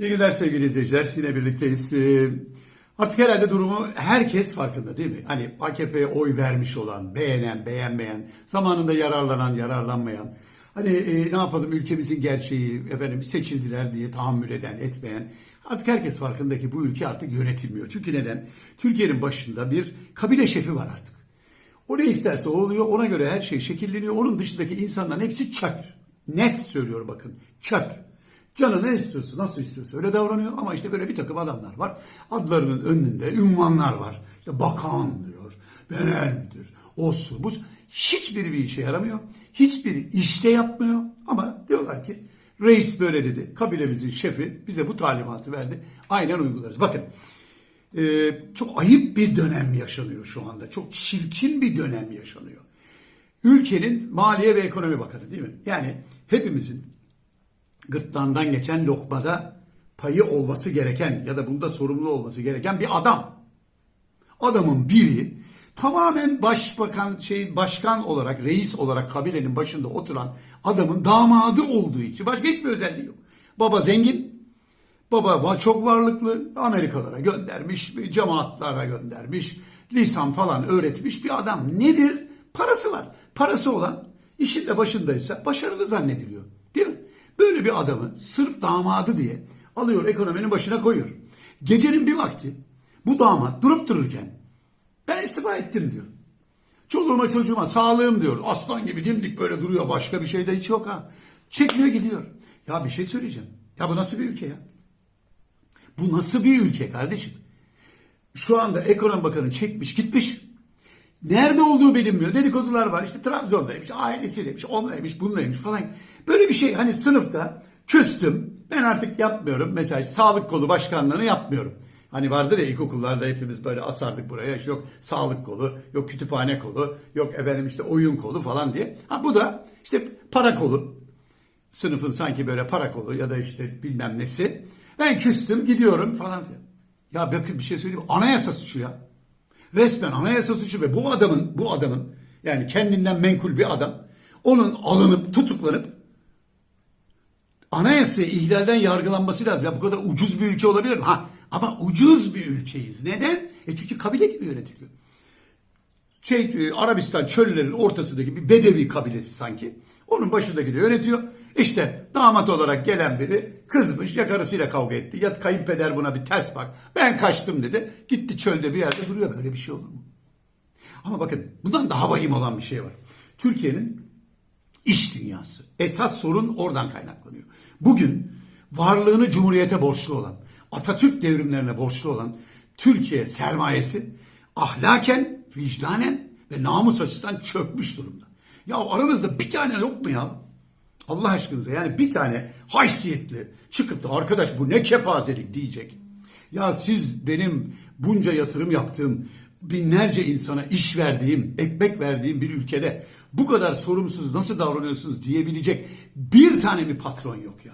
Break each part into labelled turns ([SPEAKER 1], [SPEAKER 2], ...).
[SPEAKER 1] İyi günler sevgili izleyiciler. Yine birlikteyiz. Ee, Artık herhalde durumu herkes farkında değil mi? Hani AKP'ye oy vermiş olan, beğenen, beğenmeyen, zamanında yararlanan, yararlanmayan. Hani e, ne yapalım ülkemizin gerçeği, efendim seçildiler diye tahammül eden, etmeyen. Artık herkes farkında ki bu ülke artık yönetilmiyor. Çünkü neden? Türkiye'nin başında bir kabile şefi var artık. O ne isterse oluyor, ona göre her şey şekilleniyor. Onun dışındaki insanların hepsi çöp. Net söylüyor bakın, çöp. Canı ne istiyorsa, nasıl istiyorsa öyle davranıyor. Ama işte böyle bir takım adamlar var. Adlarının önünde ünvanlar var. İşte bakan diyor, genel müdür, o su, bu. Hiçbiri bir işe yaramıyor. Hiçbiri işte yapmıyor. Ama diyorlar ki reis böyle dedi. Kabilemizin şefi bize bu talimatı verdi. Aynen uygularız. Bakın ee, çok ayıp bir dönem yaşanıyor şu anda. Çok çirkin bir dönem yaşanıyor. Ülkenin Maliye ve Ekonomi Bakanı değil mi? Yani hepimizin gırtlağından geçen lokmada payı olması gereken ya da bunda sorumlu olması gereken bir adam. Adamın biri tamamen başbakan şey başkan olarak reis olarak kabilenin başında oturan adamın damadı olduğu için başka hiçbir özelliği yok. Baba zengin, Baba çok varlıklı Amerikalara göndermiş, cemaatlara göndermiş, lisan falan öğretmiş bir adam. Nedir? Parası var. Parası olan işin de başındaysa başarılı zannediliyor. Böyle bir adamı sırf damadı diye alıyor ekonominin başına koyuyor. Gecenin bir vakti bu damat durup dururken ben istifa ettim diyor. Çoluğuma çocuğuma sağlığım diyor. Aslan gibi dimdik böyle duruyor. Başka bir şey de hiç yok ha. Çekmiyor gidiyor. Ya bir şey söyleyeceğim. Ya bu nasıl bir ülke ya? Bu nasıl bir ülke kardeşim? Şu anda ekonomi bakanı çekmiş gitmiş. Nerede olduğu bilinmiyor. Dedikodular var. İşte Trabzon'daymış, ailesiyleymiş, onlaymış, bunlaymış falan. Böyle bir şey hani sınıfta küstüm. Ben artık yapmıyorum. Mesela sağlık kolu başkanlığını yapmıyorum. Hani vardır ya ilkokullarda hepimiz böyle asardık buraya. İşte yok sağlık kolu, yok kütüphane kolu, yok efendim işte oyun kolu falan diye. Ha bu da işte para kolu sınıfın sanki böyle para kolu ya da işte bilmem nesi. Ben küstüm gidiyorum falan filan. Ya bakın bir şey söyleyeyim. Anayasa suçu ya. Resmen anayasa suçu ve bu adamın bu adamın yani kendinden menkul bir adam onun alınıp tutuklanıp anayasayı ihlalden yargılanması lazım. Ya bu kadar ucuz bir ülke olabilir mi? Ha, ama ucuz bir ülkeyiz. Neden? E çünkü kabile gibi yönetiliyor şey e, Arabistan çöllerinin ortasındaki bir Bedevi kabilesi sanki. Onun başındaki de yönetiyor. İşte damat olarak gelen biri kızmış ya karısıyla kavga etti ya kayınpeder buna bir ters bak. Ben kaçtım dedi. Gitti çölde bir yerde duruyor. Böyle bir şey olur mu? Ama bakın bundan daha vahim olan bir şey var. Türkiye'nin iş dünyası. Esas sorun oradan kaynaklanıyor. Bugün varlığını Cumhuriyete borçlu olan, Atatürk devrimlerine borçlu olan Türkiye sermayesi ahlaken, vicdanen ve namus açısından çökmüş durumda. Ya aranızda bir tane yok mu ya? Allah aşkınıza yani bir tane haysiyetli çıkıp da arkadaş bu ne kepazelik diyecek. Ya siz benim bunca yatırım yaptığım, binlerce insana iş verdiğim, ekmek verdiğim bir ülkede bu kadar sorumsuz nasıl davranıyorsunuz diyebilecek bir tane mi patron yok ya?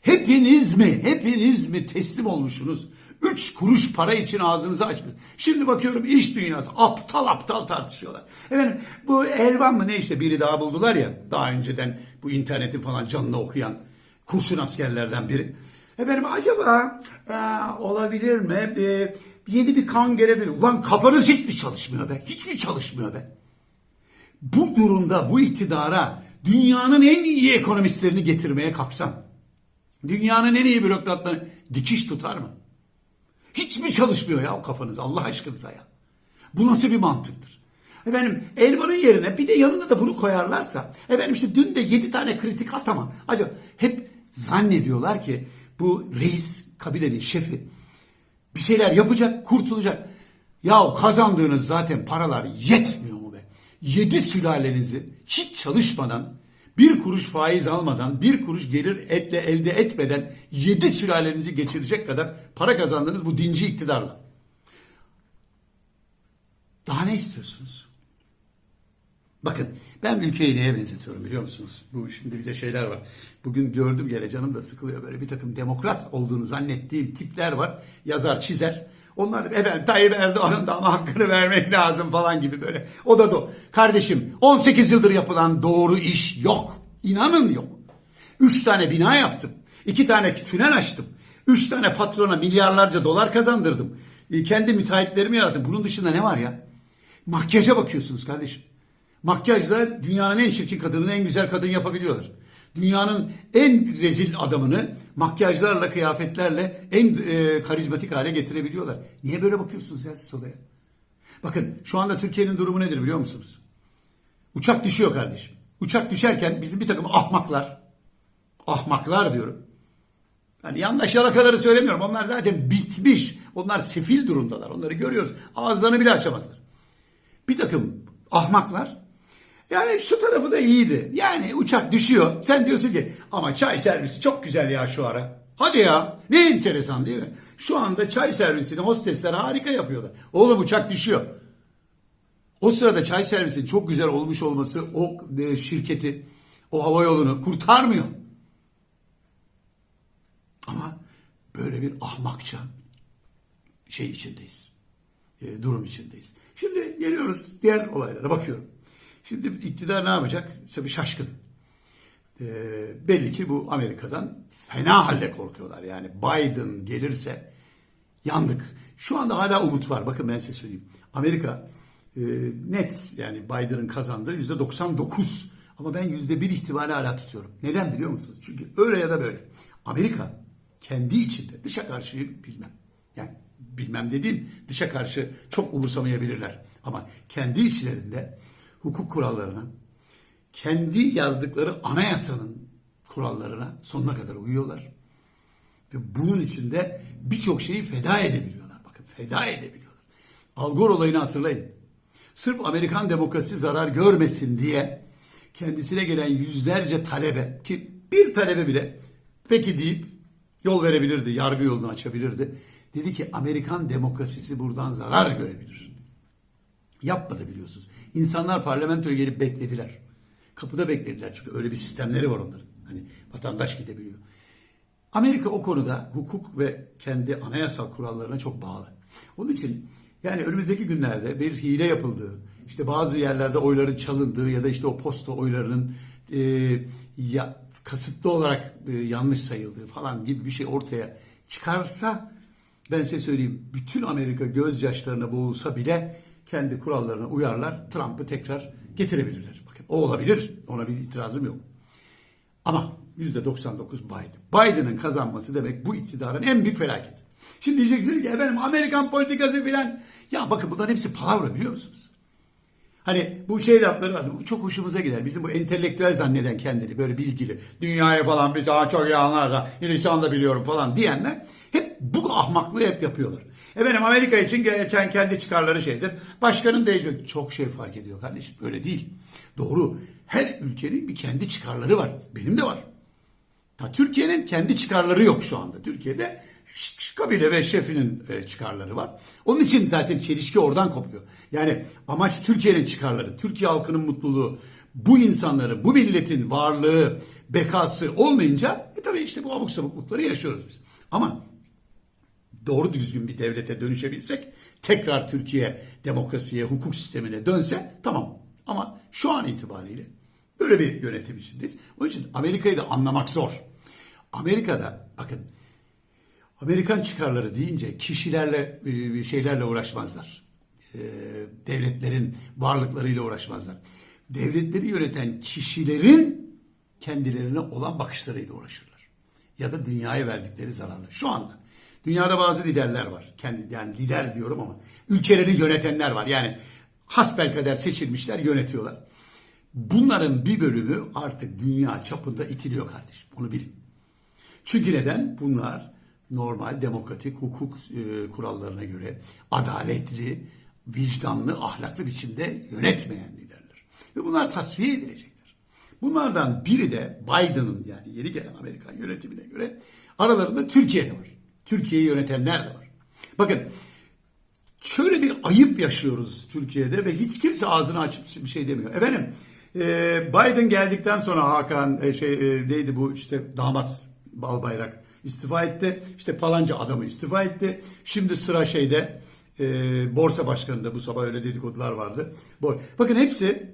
[SPEAKER 1] Hepiniz mi, hepiniz mi teslim olmuşsunuz? Üç kuruş para için ağzınızı açmış. Şimdi bakıyorum iş dünyası aptal aptal tartışıyorlar. Efendim bu Elvan mı ne işte biri daha buldular ya daha önceden bu internetin falan canını okuyan kurşun askerlerden biri. Efendim acaba e, olabilir mi? E, yeni bir kan gelebilir. Ulan kafanız hiç mi çalışmıyor be? Hiç mi çalışmıyor be? Bu durumda bu iktidara dünyanın en iyi ekonomistlerini getirmeye kalksam dünyanın en iyi bürokratlarını dikiş tutar mı? Hiç mi çalışmıyor ya o kafanız Allah aşkınıza ya? Bu nasıl bir mantıktır? Efendim elmanın yerine bir de yanına da bunu koyarlarsa efendim işte dün de yedi tane kritik atama. Acaba hep zannediyorlar ki bu reis kabilenin şefi bir şeyler yapacak kurtulacak. Ya kazandığınız zaten paralar yetmiyor mu be? Yedi sülalenizi hiç çalışmadan bir kuruş faiz almadan, bir kuruş gelir etle elde etmeden yedi sülalenizi geçirecek kadar para kazandınız bu dinci iktidarla. Daha ne istiyorsunuz? Bakın ben ülkeyi neye benzetiyorum biliyor musunuz? Bu şimdi bir de şeyler var. Bugün gördüm gene canım da sıkılıyor böyle bir takım demokrat olduğunu zannettiğim tipler var. Yazar çizer. Onlar da efendim Tayyip Erdoğan'ın da ama hakkını vermek lazım falan gibi böyle. O da do. Kardeşim 18 yıldır yapılan doğru iş yok. İnanın yok. Üç tane bina yaptım. iki tane tünel açtım. Üç tane patrona milyarlarca dolar kazandırdım. E, kendi müteahhitlerimi yarattım. Bunun dışında ne var ya? Makyaja bakıyorsunuz kardeşim. Makyajla dünyanın en çirkin kadınını en güzel kadın yapabiliyorlar. Dünyanın en rezil adamını makyajlarla, kıyafetlerle en e, karizmatik hale getirebiliyorlar. Niye böyle bakıyorsunuz ya siz olaya? Bakın şu anda Türkiye'nin durumu nedir biliyor musunuz? Uçak düşüyor kardeşim. Uçak düşerken bizim bir takım ahmaklar, ahmaklar diyorum. Yani yanlış yalakaları söylemiyorum. Onlar zaten bitmiş. Onlar sefil durumdalar. Onları görüyoruz. Ağızlarını bile açamazlar. Bir takım ahmaklar. Yani şu tarafı da iyiydi. Yani uçak düşüyor. Sen diyorsun ki ama çay servisi çok güzel ya şu ara. Hadi ya. Ne enteresan değil mi? Şu anda çay servisini hostesler harika yapıyorlar. Oğlum uçak düşüyor. O sırada çay servisinin çok güzel olmuş olması o e, şirketi, o hava yolunu kurtarmıyor. Ama böyle bir ahmakça şey içindeyiz. E, durum içindeyiz. Şimdi geliyoruz diğer olaylara bakıyorum. Şimdi iktidar ne yapacak? Bir şaşkın. E, belli ki bu Amerika'dan fena halde korkuyorlar. Yani Biden gelirse yandık. Şu anda hala umut var. Bakın ben size söyleyeyim. Amerika e, net yani Biden'ın kazandığı yüzde 99 ama ben yüzde bir ihtimali hala tutuyorum. Neden biliyor musunuz? Çünkü öyle ya da böyle. Amerika kendi içinde dışa karşı bilmem. Yani bilmem dediğim dışa karşı çok umursamayabilirler. Ama kendi içlerinde hukuk kurallarına, kendi yazdıkları anayasanın kurallarına sonuna kadar uyuyorlar. Ve bunun içinde birçok şeyi feda edebiliyorlar. Bakın feda edebiliyorlar. Al Gore olayını hatırlayın. Sırf Amerikan demokrasi zarar görmesin diye kendisine gelen yüzlerce talebe ki bir talebe bile peki deyip yol verebilirdi, yargı yolunu açabilirdi. Dedi ki Amerikan demokrasisi buradan zarar görebilir. Yapmadı biliyorsunuz. İnsanlar parlamentoya gelip beklediler. Kapıda beklediler çünkü öyle bir sistemleri var onların. Hani vatandaş gidebiliyor. Amerika o konuda hukuk ve kendi anayasal kurallarına çok bağlı. Onun için yani önümüzdeki günlerde bir hile yapıldığı, işte bazı yerlerde oyların çalındığı ya da işte o posta oylarının e, ya, kasıtlı olarak e, yanlış sayıldığı falan gibi bir şey ortaya çıkarsa ben size söyleyeyim bütün Amerika gözyaşlarına boğulsa bile kendi kurallarına uyarlar. Trump'ı tekrar getirebilirler. Bakın o olabilir. Ona bir itirazım yok. Ama %99 Biden. Biden'ın kazanması demek bu iktidarın en büyük felaketi. Şimdi diyeceksiniz ki efendim Amerikan politikası filan. Ya bakın bunların hepsi palavra biliyor musunuz? Hani bu şey lafları var. Bu çok hoşumuza gider. Bizim bu entelektüel zanneden kendini böyle bilgili. Dünyayı falan biz daha çok iyi anlar da da biliyorum falan diyenler hep bu ahmaklığı hep yapıyorlar. Efendim Amerika için geçen kendi çıkarları şeydir. Başkanın değişmek çok şey fark ediyor kardeşim. Öyle değil. Doğru. Her ülkenin bir kendi çıkarları var. Benim de var. Ha, Türkiye'nin kendi çıkarları yok şu anda. Türkiye'de kabile ve şefinin e, çıkarları var. Onun için zaten çelişki oradan kopuyor. Yani amaç Türkiye'nin çıkarları, Türkiye halkının mutluluğu, bu insanların, bu milletin varlığı, bekası olmayınca e tabii işte bu abuk sabuklukları yaşıyoruz biz. Ama doğru düzgün bir devlete dönüşebilsek, tekrar Türkiye demokrasiye, hukuk sistemine dönse tamam. Ama şu an itibariyle böyle bir yönetim içindeyiz. Onun için Amerika'yı da anlamak zor. Amerika'da bakın Amerikan çıkarları deyince kişilerle e, şeylerle uğraşmazlar. E, devletlerin varlıklarıyla uğraşmazlar. Devletleri yöneten kişilerin kendilerine olan bakışlarıyla uğraşırlar. Ya da dünyaya verdikleri zararla. Şu anda dünyada bazı liderler var. Kendi yani lider diyorum ama ülkeleri yönetenler var. Yani hasbelkader seçilmişler, yönetiyorlar. Bunların bir bölümü artık dünya çapında itiliyor kardeşim. Onu bilin. Çünkü neden? Bunlar normal demokratik hukuk e, kurallarına göre adaletli, vicdanlı, ahlaklı biçimde yönetmeyen liderler. Ve bunlar tasfiye edilecekler. Bunlardan biri de Biden'ın yani yeni gelen Amerikan yönetimine göre aralarında Türkiye'de var. Türkiye'yi yönetenler de var. Bakın şöyle bir ayıp yaşıyoruz Türkiye'de ve hiç kimse ağzını açıp bir şey demiyor. Efendim e, Biden geldikten sonra Hakan e, şey e, neydi bu işte damat Balbayrak istifa etti. İşte falanca adamı istifa etti. Şimdi sıra şeyde e, borsa başkanında bu sabah öyle dedikodular vardı. Bakın hepsi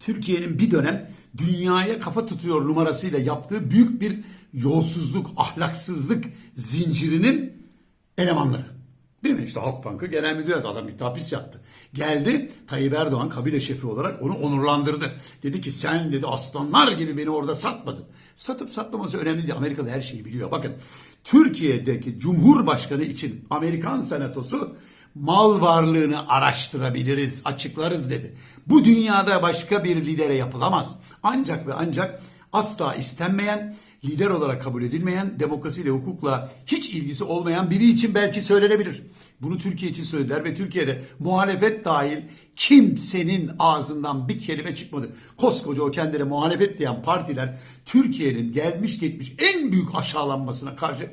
[SPEAKER 1] Türkiye'nin bir dönem dünyaya kafa tutuyor numarasıyla yaptığı büyük bir yolsuzluk, ahlaksızlık zincirinin elemanları. Değil mi? İşte Halkbankı Genel Müdürü adam bir hapis yattı. Geldi Tayyip Erdoğan kabile şefi olarak onu onurlandırdı. Dedi ki sen dedi aslanlar gibi beni orada satmadın. Satıp satmaması önemli değil. Amerika'da her şeyi biliyor. Bakın Türkiye'deki Cumhurbaşkanı için Amerikan Senatosu mal varlığını araştırabiliriz, açıklarız dedi. Bu dünyada başka bir lidere yapılamaz. Ancak ve ancak asla istenmeyen, lider olarak kabul edilmeyen, demokrasiyle, hukukla hiç ilgisi olmayan biri için belki söylenebilir. Bunu Türkiye için söylediler ve Türkiye'de muhalefet dahil kimsenin ağzından bir kelime çıkmadı. Koskoca o kendine muhalefet diyen partiler Türkiye'nin gelmiş geçmiş en büyük aşağılanmasına karşı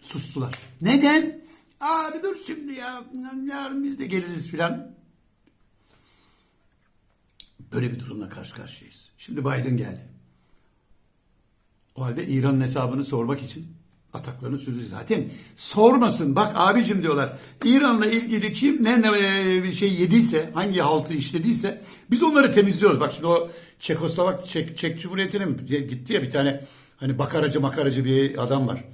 [SPEAKER 1] sustular. Neden? Abi dur şimdi ya. Yarın biz de geliriz filan. Böyle bir durumla karşı karşıyayız. Şimdi Biden geldi. O halde İran'ın hesabını sormak için ataklarını sürdü. Zaten sormasın. Bak abicim diyorlar. İran'la ilgili kim ne, ne e, bir şey yediyse, hangi haltı işlediyse biz onları temizliyoruz. Bak şimdi o Çekoslovak, Çek, Çek Cumhuriyeti'ne mi gitti ya bir tane hani bakaracı makaracı bir adam var.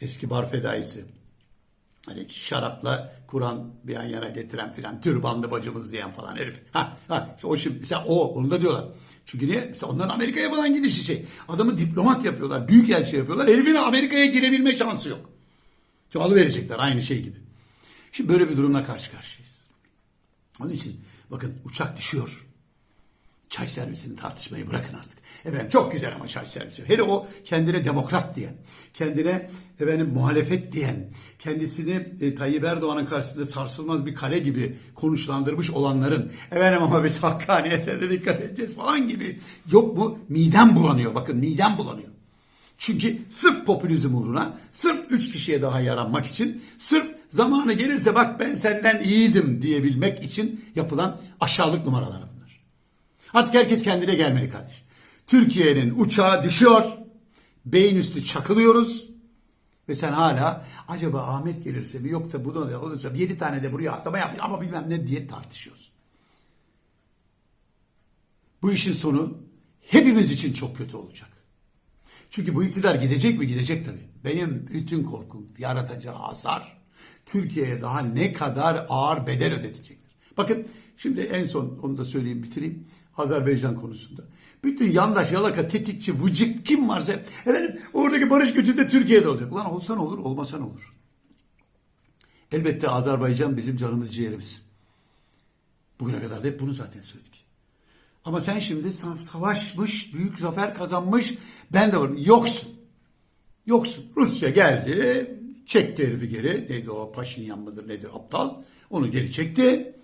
[SPEAKER 1] Eski bar fedaisi. Hani şarapla Kur'an bir yan yana getiren filan türbanlı bacımız diyen falan herif. Ha, ha o şimdi mesela o onu da diyorlar. Çünkü niye? Mesela onların Amerika'ya falan gidişi şey. Adamı diplomat yapıyorlar, büyük elçi yapıyorlar. Herifin Amerika'ya girebilme şansı yok. Çünkü alıverecekler aynı şey gibi. Şimdi böyle bir durumla karşı karşıyayız. Onun için bakın uçak düşüyor. Çay servisini tartışmayı bırakın artık. Efendim çok güzel ama çay servisi. Hele o kendine demokrat diyen, kendine efendim muhalefet diyen, kendisini e, Tayyip Erdoğan'ın karşısında sarsılmaz bir kale gibi konuşlandırmış olanların efendim ama biz hakkaniyete de dikkat edeceğiz falan gibi yok mu? Midem bulanıyor. Bakın midem bulanıyor. Çünkü sırf popülizm uğruna, sırf üç kişiye daha yaranmak için, sırf zamanı gelirse bak ben senden iyiydim diyebilmek için yapılan aşağılık numaralar bunlar. Artık herkes kendine gelmeli kardeşim. Türkiye'nin uçağı düşüyor. Beyin üstü çakılıyoruz. Ve sen hala acaba Ahmet gelirse mi yoksa bu da olursa bir yedi tane de buraya atlama yapayım ama bilmem ne diye tartışıyorsun. Bu işin sonu hepimiz için çok kötü olacak. Çünkü bu iktidar gidecek mi? Gidecek tabii. Benim bütün korkum yaratacağı hasar Türkiye'ye daha ne kadar ağır bedel ödetecektir. Bakın şimdi en son onu da söyleyeyim bitireyim. Azerbaycan konusunda. Bütün yandaş, yalaka, tetikçi, vıcık kim varsa efendim, oradaki barış gücü de Türkiye'de olacak. Lan olsa ne olur, olmasa ne olur? Elbette Azerbaycan bizim canımız ciğerimiz. Bugüne kadar da hep bunu zaten söyledik. Ama sen şimdi savaşmış, büyük zafer kazanmış, ben de varım. Yoksun. Yoksun. Rusya geldi, çekti herifi geri. Neydi o Paşinyan mıdır nedir aptal. Onu geri çekti.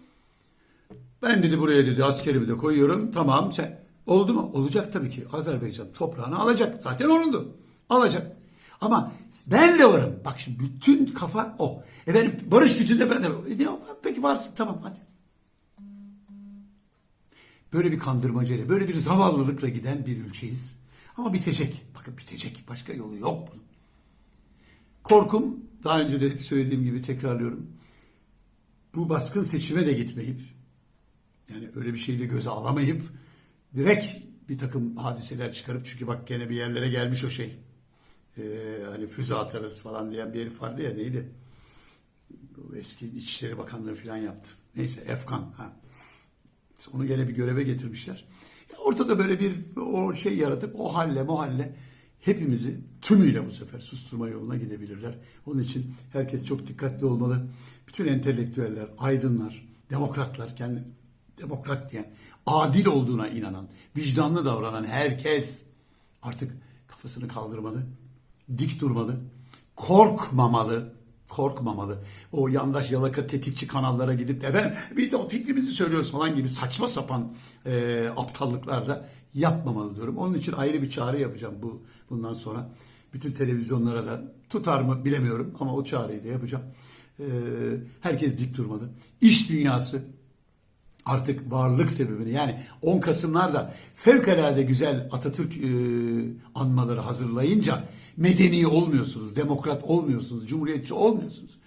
[SPEAKER 1] Ben dedi buraya dedi askerimi de koyuyorum. Tamam sen oldu mu? Olacak tabii ki. Azerbaycan toprağını alacak. Zaten onundu. Alacak. Ama ben de varım. Bak şimdi bütün kafa o. Efendim barış gücünde ben de. E, peki varsın tamam hadi. Böyle bir kandırmacayla, böyle bir zavallılıkla giden bir ülkeyiz. Ama bitecek. Bakın bitecek. Başka yolu yok bunun. Korkum, daha önce de söylediğim gibi tekrarlıyorum. Bu baskın seçime de gitmeyip, yani öyle bir şeyi de göze alamayıp, direkt bir takım hadiseler çıkarıp, çünkü bak gene bir yerlere gelmiş o şey. Ee, hani füze atarız falan diyen bir herif vardı ya neydi? Bu eski İçişleri Bakanlığı falan yaptı. Neyse Efkan. Ha. Onu gene bir göreve getirmişler. Ya ortada böyle bir o şey yaratıp o halle muhalle hepimizi tümüyle bu sefer susturma yoluna gidebilirler. Onun için herkes çok dikkatli olmalı. Bütün entelektüeller, aydınlar, demokratlar, kendi demokrat diyen, adil olduğuna inanan, vicdanlı davranan herkes artık kafasını kaldırmalı, dik durmalı, korkmamalı, korkmamalı. O yandaş yalaka tetikçi kanallara gidip efendim biz de o fikrimizi söylüyoruz falan gibi saçma sapan e, aptallıklarda yapmamalı diyorum. Onun için ayrı bir çağrı yapacağım bu bundan sonra. Bütün televizyonlara da tutar mı bilemiyorum ama o çağrıyı da yapacağım. E, herkes dik durmalı. İş dünyası artık varlık sebebini yani 10 Kasım'larda fevkalade güzel Atatürk e, anmaları hazırlayınca medeni olmuyorsunuz, demokrat olmuyorsunuz, cumhuriyetçi olmuyorsunuz.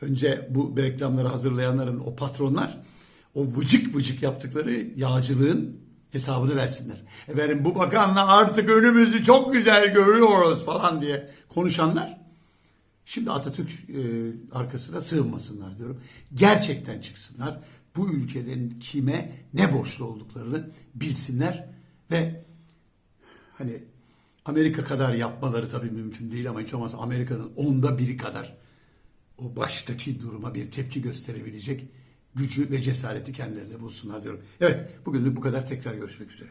[SPEAKER 1] Önce bu reklamları hazırlayanların o patronlar o vıcık vıcık yaptıkları yağcılığın hesabını versinler. Efendim bu bakanla artık önümüzü çok güzel görüyoruz falan diye konuşanlar şimdi Atatürk e, arkasına sığınmasınlar diyorum. Gerçekten çıksınlar. Bu ülkenin kime ne borçlu olduklarını bilsinler ve hani Amerika kadar yapmaları tabii mümkün değil ama hiç olmazsa Amerika'nın onda biri kadar o baştaki duruma bir tepki gösterebilecek gücü ve cesareti kendilerinde bulsunlar diyorum. Evet bugünlük bu kadar tekrar görüşmek üzere.